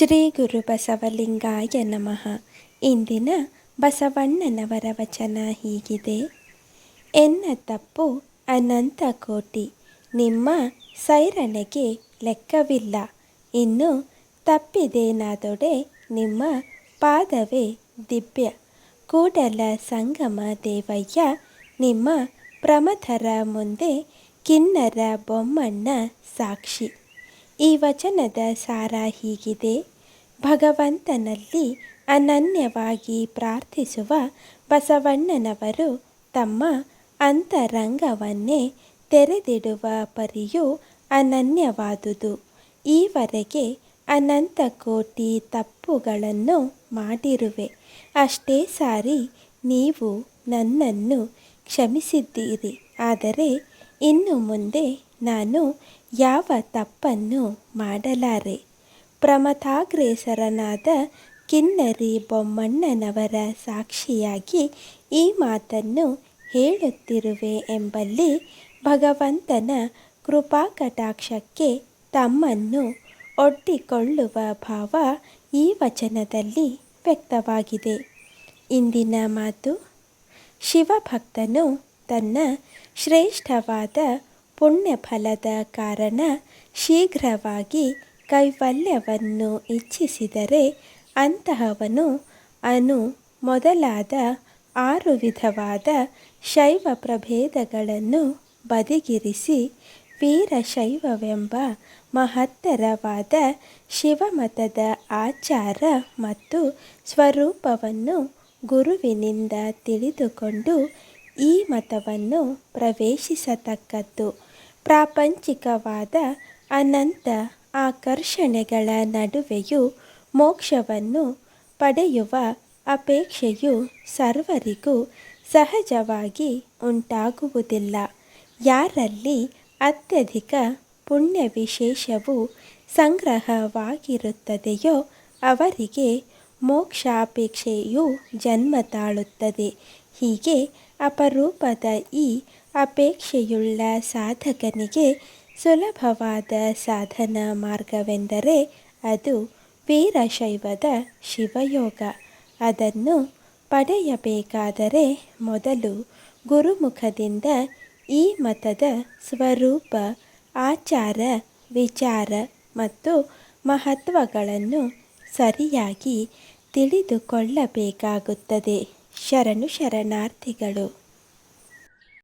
ಶ್ರೀ ಗುರು ಬಸವಲಿಂಗಾಯ ನಮಃ. ಇಂದಿನ ಬಸವಣ್ಣನವರ ವಚನ ಹೀಗಿದೆ. ಎನ್ನ ತಪ್ಪು ಅನಂತ ಕೋಟಿ, ನಿಮ್ಮ ಸೈರಣೆಗೆ ಲೆಕ್ಕವಿಲ್ಲ. ಇನ್ನು ತಪ್ಪಿದೇನಾದೊಡೆ ನಿಮ್ಮ ಪಾದವೇ ದಿವ್ಯ. ಕೂಡಲ ಸಂಗಮ ದೇವಯ್ಯ, ನಿಮ್ಮ ಪ್ರಮಥರ ಮುಂದೆ ಕಿನ್ನರ ಬೊಮ್ಮಣ್ಣ ಸಾಕ್ಷಿ. ಈ ವಚನದ ಸಾರ ಹೀಗಿದೆ. ಭಗವಂತನಲ್ಲಿ ಅನನ್ಯವಾಗಿ ಪ್ರಾರ್ಥಿಸುವ ಬಸವಣ್ಣನವರು ತಮ್ಮ ಅಂತರಂಗವನ್ನೇ ತೆರೆದಿಡುವ ಪರಿಯು ಅನನ್ಯವಾದುದು. ಈವರೆಗೆ ಅನಂತ ಕೋಟಿ ತಪ್ಪುಗಳನ್ನು ಮಾಡಿರುವೆ. ಅಷ್ಟೇ ಸಾರಿ ನೀವು ನನ್ನನ್ನು ಕ್ಷಮಿಸಿದ್ದೀರಿ. ಆದರೆ ಇನ್ನು ಮುಂದೆ ನಾನು ಯಾವ ತಪ್ಪನ್ನು ಮಾಡಲಾರೆ? ಪ್ರಮಥಾಗ್ರೇಸರನಾದ ಕಿನ್ನರಿ ಬೊಮ್ಮಣ್ಣನವರ ಸಾಕ್ಷಿಯಾಗಿ ಈ ಮಾತನ್ನು ಹೇಳುತ್ತಿರುವೆ ಎಂಬಲ್ಲಿ ಭಗವಂತನ ಕೃಪಾಕಟಾಕ್ಷಕ್ಕೆ ತಮ್ಮನ್ನು ಒಡ್ಡಿಕೊಳ್ಳುವ ಭಾವ ಈ ವಚನದಲ್ಲಿ ವ್ಯಕ್ತವಾಗಿದೆ. ಇಂದಿನ ಮಾತು ಶಿವಭಕ್ತನು ತನ್ನ ಶ್ರೇಷ್ಠವಾದ ಪುಣ್ಯಫಲದ ಕಾರಣ ಶೀಘ್ರವಾಗಿ ಕೈವಲ್ಯವನ್ನು ಇಚ್ಛಿಸಿದರೆ ಅಂತಹವನು ಅನು ಮೊದಲಾದ ಆರು ವಿಧವಾದ ಶೈವ ಪ್ರಭೇದಗಳನ್ನು ಬದಿಗಿರಿಸಿ ವೀರಶೈವವೆಂಬ ಮಹತ್ತರವಾದ ಶಿವಮತದ ಆಚಾರ ಮತ್ತು ಸ್ವರೂಪವನ್ನು ಗುರುವಿನಿಂದ ತಿಳಿದುಕೊಂಡು ಈ ಮತವನ್ನು ಪ್ರವೇಶಿಸತಕ್ಕದ್ದು. ಪ್ರಾಪಂಚಿಕವಾದ ಅನಂತ ಆಕರ್ಷಣೆಗಳ ನಡುವೆಯೂ ಮೋಕ್ಷವನ್ನು ಪಡೆಯುವ ಅಪೇಕ್ಷೆಯು ಸರ್ವರಿಗೂ ಸಹಜವಾಗಿ ಉಂಟಾಗುವುದಿಲ್ಲ. ಯಾರಲ್ಲಿ ಅತ್ಯಧಿಕ ಪುಣ್ಯ ವಿಶೇಷವು ಸಂಗ್ರಹವಾಗಿರುತ್ತದೆಯೋ ಅವರಿಗೆ ಮೋಕ್ಷಾಪೇಕ್ಷೆಯು ಜನ್ಮ ತಾಳುತ್ತದೆ ಹೀಗೆ ಅಪರೂಪದ ಈ ಅಪೇಕ್ಷೆಯುಳ್ಳ ಸಾಧಕನಿಗೆ ಸುಲಭವಾದ ಸಾಧನ ಮಾರ್ಗವೆಂದರೆ ಅದು ವೀರಶೈವದ ಶಿವಯೋಗ. ಅದನ್ನು ಪಡೆಯಬೇಕಾದರೆ ಮೊದಲು ಗುರುಮುಖದಿಂದ ಈ ಮತದ ಸ್ವರೂಪ, ಆಚಾರ, ವಿಚಾರ ಮತ್ತು ಮಹತ್ವಗಳನ್ನು ಸರಿಯಾಗಿ ತಿಳಿದುಕೊಳ್ಳಬೇಕಾಗುತ್ತದೆ. ಶರಣು ಶರಣಾರ್ಥಿಗಳು.